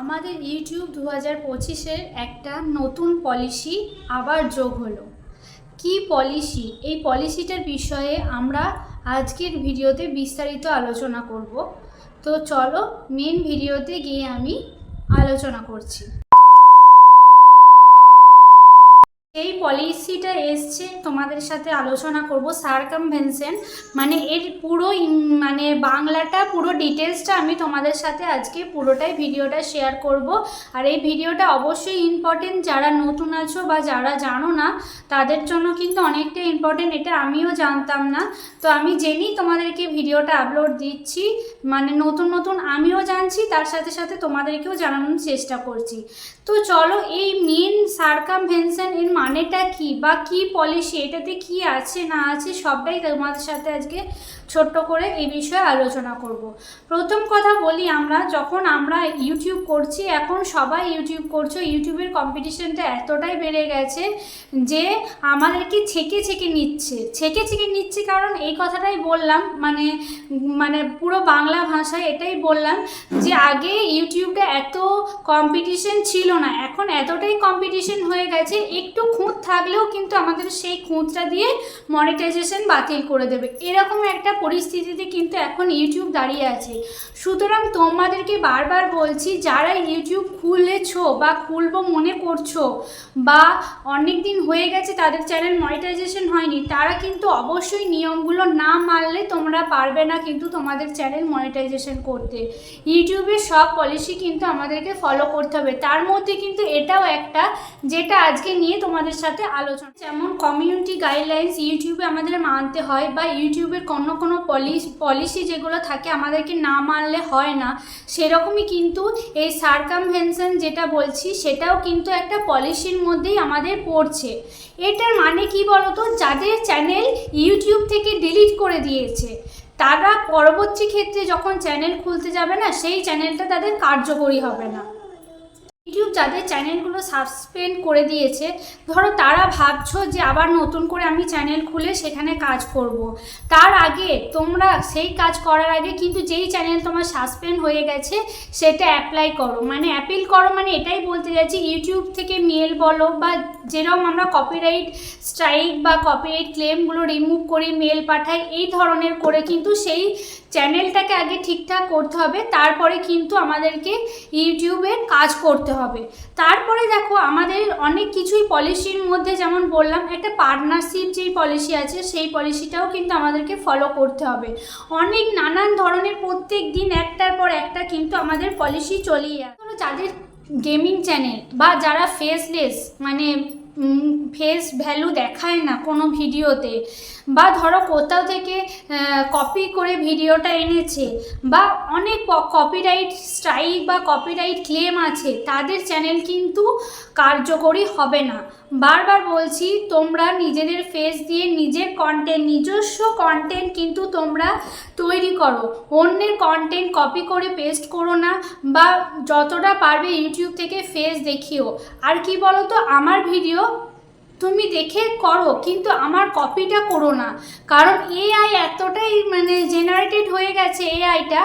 আমাদের ইউটিউব দু হাজার পঁচিশের একটা নতুন পলিসি আবার যোগ হলো। কি পলিসি? এই পলিসিটার বিষয়ে আমরা আজকের ভিডিওতে বিস্তারিত আলোচনা করব। তো চলো মেন ভিডিওতে গিয়ে আমি আলোচনা করছি। এই পলিসিটা এসছে, তোমাদের সাথে আলোচনা করব। সার্কামভেনশন মানে এর পুরো মানে বাংলাটা, পুরো ডিটেলসটা আমি তোমাদের সাথে আজকে পুরোটাই ভিডিওটা শেয়ার করব। আর এই ভিডিওটা অবশ্যই ইম্পর্টেন্ট যারা নতুন আছো বা যারা জানো না, তাদের জন্য কিন্তু অনেকটা ইম্পর্টেন্ট এটা আমিও জানতাম না। তো আমি জেনেই তোমাদেরকে ভিডিওটা আপলোড দিচ্ছি। মানে নতুন নতুন আমিও জানছি, তার সাথে সাথে তোমাদেরকেও জানানোর চেষ্টা করছি। তো চলো এই মেন সার্কামভেনশন এর মানেটা কি? বা কি পলিসি এটাতে কি আছে না আছে? সবটাই তোমাদের সাথে আজকে ছোট্ট করে এই বিষয়ে আলোচনা করব। প্রথম কথা বলি আমরা, যখন আমরা ইউটিউব করছি, এখন সবাই ইউটিউব করছ ইউটিউবের কম্পিটিশনটা এতটাই বেড়ে গেছে যে আমাদেরকে ছেকে ছেকে নিচ্ছে। ছেকে ছেকে নিচ্ছে কারণ এই কথাটাই বললাম মানে মানে পুরো বাংলা ভাষায় এটাই বললাম যে আগে ইউটিউবটা এত কম্পিটিশন ছিল না, এখন এতটাই কম্পিটিশন হয়ে গেছে, একটু খুঁত থাকলেও কিন্তু আমাদের সেই খুঁতটা দিয়ে মনিটাইজেশন বাতিল করে দেবে। এরকম একটা পরিস্থিতিতে কিন্তু এখন ইউটিউব দাঁড়িয়ে আছে। সুতরাং তোমাদেরকে বারবার বলছি, যারা ইউটিউব খুলেছো বা খুলবো মনে করছ বা অনেক দিন হয়ে গেছে তাদের চ্যানেল মনিটাইজেশন হয়নি, তারা কিন্তু অবশ্যই নিয়মগুলো না মানলে তোমরা পারবে না কিন্তু তোমাদের চ্যানেল মনিটাইজেশন করতে। ইউটিউবের সব পলিসি কিন্তু আমাদেরকে ফলো করতে হবে। তার মধ্যে কিন্তু এটাও একটা যেটা আজকে নিয়ে তোমাদের সাথে আলোচনা যেমন কমিউনিটি গাইডলাইন্স ইউটিউবে আমাদের মানতে হয় বা ইউটিউবের কোনো কোনো পলিসি পলিসি যেগুলো থাকে আমাদেরকে না মানলে হয় না, সেরকমই কিন্তু এই সার্কামভেনশন যেটা বলছি, সেটাও কিন্তু একটা পলিসির মধ্যেই আমাদের পড়ছে। এটার মানে কি বলতো? যাদের চ্যানেল ইউটিউব থেকে ডিলিট করে দিয়েছে, তারা পরবর্তী ক্ষেত্রে যখন চ্যানেল খুলতে যাবে না, সেই চ্যানেলটা তাদের কার্যকরী হবে না। ইউটিউব যাদের চ্যানেলগুলো সাসপেন্ড করে দিয়েছে, ধরো তারা ভাবছ যে আবার নতুন করে আমি চ্যানেল খুলে সেখানে কাজ করব। তার আগে তোমরা সেই কাজ করার আগে কিন্তু যেই চ্যানেল তোমার সাসপেন্ড হয়ে গেছে, সেটা অ্যাপ্লাই করো মানে অ্যাপিল করো মানে এটাই বলতে যাচ্ছি ইউটিউব থেকে মেল বলো বা যেরকম আমরা কপিরাইট স্ট্রাইক বা কপিরাইট ক্লেমগুলো রিমুভ করি মেল পাঠাই, এই ধরনের করে কিন্তু সেই চ্যানেলটাকে আগে ঠিকঠাক করতে হবে, তারপরে কিন্তু আমাদেরকে ইউটিউবে কাজ করতে হবে। তারপরে দেখো, আমাদের অনেক কিছুই পলিসির মধ্যে যেমন বললাম, একটা পার্টনারশিপ যেই পলিসি আছে, সেই পলিসিটাও কিন্তু আমাদেরকে ফলো করতে হবে। অনেক নানান ধরনের প্রত্যেক দিন একটার পর একটা কিন্তু আমাদের পলিসি চলেই যাদের গেমিং চ্যানেল বা যারা ফেসলেস মানে ফেস ভ্যালু দেখায় না কোনো ভিডিওতে। বা ধরো কোথাও থেকে কপি করে ভিডিওটা এনেছে, বা অনেক কপিরাইট স্ট্রাইক বা কপিরাইট ক্লেম আছে, তাদের চ্যানেল কিন্তু কার্যকরী হবে না। বারবার বলছি, তোমরা নিজেদের ফেস দিয়ে নিজের কন্টেন্ট নিজস্ব কন্টেন্ট কিন্তু তোমরা তৈরি করো। অন্যের কন্টেন্ট কপি করে পেস্ট করো না, বা যতটা পারবে ইউটিউব থেকে ফেস দেখিও। আর কি বলো তো আমার ভিডিও তুমি দেখে করো, কিন্তু আমার কপিটা করো না। কারণ এআই এতটাই মানে জেনারেটেড হয়ে গেছে এআইটা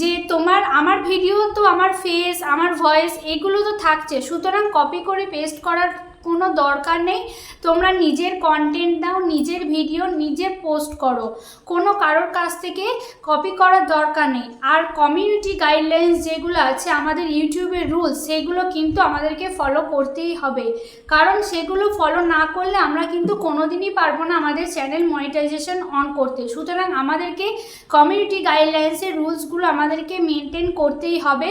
যে তোমার, আমার ভিডিও তো আমার ফেস আমার ভয়েস এগুলো তো থাকছে। সুতরাং কপি করে পেস্ট করার কোনো দরকার নেই। তোমরা নিজের কন্টেন্ট দাও নিজের ভিডিও নিজে পোস্ট করো। কোনো কারোর কাছ থেকে কপি করার দরকার নেই। আর কমিউনিটি গাইডলাইন্স যেগুলো আছে, আমাদের ইউটিউবের রুলস সেগুলো কিন্তু আমাদেরকে ফলো করতেই হবে। কারণ সেগুলো ফলো না করলে আমরা কিন্তু কোনোদিনই পারব না আমাদের চ্যানেল মনিটাইজেশন অন করতে। সুতরাং আমাদেরকে কমিউনিটি গাইডলাইন্সের রুলসগুলো আমাদেরকে মেনটেন করতেই হবে।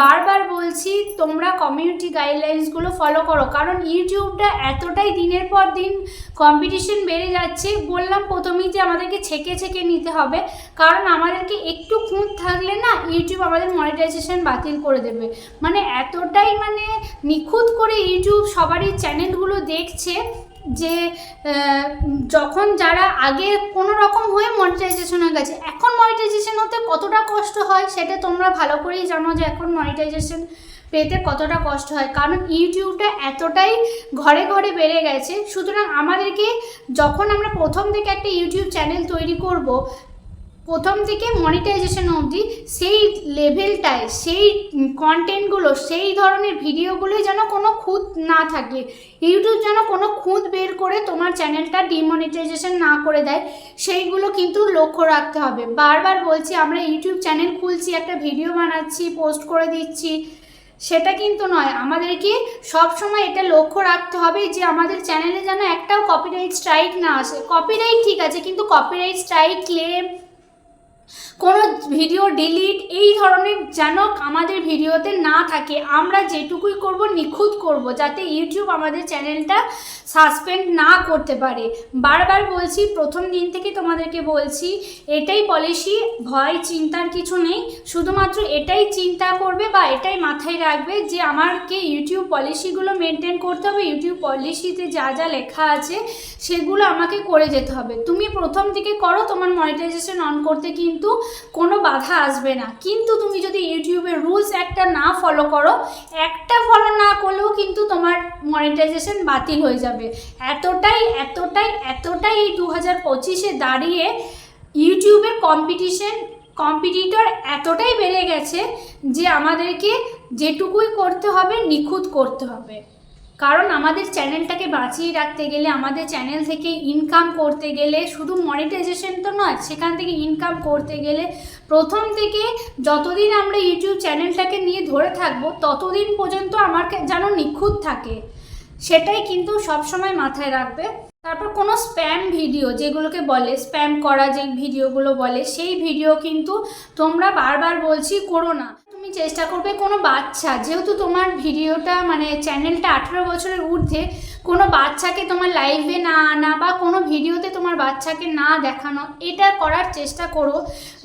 বারবার বলছি, তোমরা কমিউনিটি গাইডলাইন্সগুলো ফলো করো। কারণ ইউটিউবটা এতটাই দিনের পর দিন কম্পিটিশন বেড়ে যাচ্ছে, বললাম প্রথমেই যে আমাদেরকে ছেকে ছেকে নিতে হবে। কারণ আমাদেরকে একটু খুঁত থাকলে না ইউটিউব আমাদের মনিটাইজেশন বাতিল করে দেবে। মানে এতটাই মানে নিখুঁত করে ইউটিউব সবারই চ্যানেলগুলো দেখছে যে যখন যারা আগে কোনো রকম হয়ে মনিটাইজেশন হয়ে গেছে, এখন মনিটাইজেশন হতে কতটা কষ্ট হয় সেটা তোমরা ভালো করেই জানো যে এখন মনিটাইজেশন পেতে কতটা কষ্ট হয়? কারণ ইউটিউবটা এতটাই ঘরে ঘরে বেড়ে গেছে। সুতরাং আমাদেরকে যখন আমরা প্রথম থেকে একটা ইউটিউব চ্যানেল তৈরি করব, প্রথম থেকে মনিটাইজেশন অবধি সেই লেভেলটায় সেই কন্টেন্টগুলো সেই ধরনের ভিডিওগুলোই যেন কোনো খুঁত না থাকে। ইউটিউব যেন কোনো খুঁত বের করে তোমার চ্যানেলটা ডিমনিটাইজেশন না করে দেয়, সেইগুলো কিন্তু লক্ষ্য রাখতে হবে। বারবার বলছি, আমরা ইউটিউব চ্যানেল খুলছি, একটা ভিডিও বানাচ্ছি পোস্ট করে দিচ্ছি। সেটা কিন্তু নয়। আমাদেরকে সবসময় এটা লক্ষ্য রাখতে হবে যে আমাদের চ্যানেলে যেন একটাও কপিরাইট স্ট্রাইক না আসে। কপিরাইট ঠিক আছে, কিন্তু কপিরাইট স্ট্রাইক ক্লেম কোনো ভিডিও ডিলিট এই ধরনের যেন আমাদের ভিডিওতে না থাকে। আমরা যেটুকুই করব, নিখুঁত করব, যাতে ইউটিউব আমাদের চ্যানেলটা সাসপেন্ড না করতে পারে। বারবার বলছি, প্রথম দিন থেকে তোমাদেরকে বলছি, এটাই পলিসি, ভয়, চিন্তার কিছু নেই। শুধুমাত্র এটাই চিন্তা করবে বা এটাই মাথায় রাখবে যে আমাকে ইউটিউব পলিসিগুলো মেনটেন করতে হবে, ইউটিউব পলিসিতে যা যা লেখা আছে সেগুলো আমাকে করে যেতে হবে। তুমি প্রথম থেকে করো, তোমার মনিটাইজেশন অন করতে কিন্তু কোনো বাধা আসবে না। কিন্তু তুমি যদি ইউটিউবের রুলস একটা না ফলো করো, একটা ফলো না করলেও কিন্তু তোমার মনিটাইজেশন বাতিল হয়ে যাবে। এতটাই এতটাই এতটাই এই দু হাজার পঁচিশে দাঁড়িয়ে ইউটিউবের কম্পিটিশন কম্পিটিটর এতটাই বেড়ে গেছে যে আমাদেরকে যেটুকুই করতে হবে, নিখুঁত করতে হবে। কারণ আমাদের চ্যানেলটাকে বাঁচিয়ে রাখতে গেলে, আমাদের চ্যানেল থেকে ইনকাম করতে গেলে, শুধু মনিটাইজেশন তো নয়, সেখান থেকে ইনকাম করতে গেলে প্রথম থেকে যতদিন আমরা ইউটিউব চ্যানেলটাকে নিয়ে ধরে থাকব, ততদিন পর্যন্ত আমাকে যেন নিখুঁত থাকে। সেটাই কিন্তু সবসময় মাথায় রাখবে। তারপর কোনো স্প্যাম ভিডিও যেগুলোকে বলে স্প্যাম করা যে ভিডিওগুলো বলে, সেই ভিডিও কিন্তু তোমরা বারবার বলছি করো না। তুমি চেষ্টা করবে কোনো বাচ্চা, যেহেতু তোমার ভিডিওটা মানে চ্যানেলটা আঠেরো বছরের ঊর্ধ্বে, কোনো বাচ্চাকে তোমার লাইভে না আনা বা কোনো ভিডিওতে তোমার বাচ্চাকে না দেখানো, এটা করার চেষ্টা করো।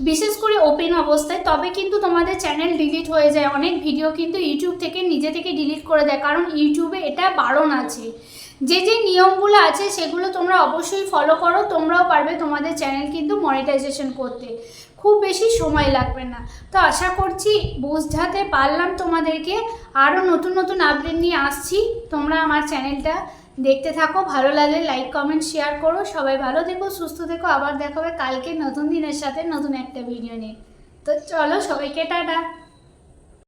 বিশেষ করে ওপেন অবস্থায়, তবে কিন্তু তোমাদের চ্যানেল ডিলিট হয়ে যায়। অনেক ভিডিও কিন্তু ইউটিউব থেকে নিজে থেকে ডিলিট করে দেয়, কারণ ইউটিউবে এটা বারণ আছে। যে যে নিয়মগুলো আছে, সেগুলো তোমরা অবশ্যই ফলো করো, তোমরাও পারবে তোমাদের চ্যানেল কিন্তু মনিটাইজেশন করতে। খুব বেশি সময় লাগবে না। তো আশা করছি বোঝাতে পারলাম তোমাদেরকে। আরও নতুন নতুন আপডেট নিয়ে আসছি। তোমরা আমার চ্যানেলটা দেখতে থাকো, ভালো লাগলে লাইক কমেন্ট শেয়ার করো। সবাই ভালো থেকো, সুস্থ থেকো। আবার দেখাবে কালকে নতুন দিনের সাথে নতুন একটা ভিডিও নিয়ে। তো চলো সবাইকে টাটা।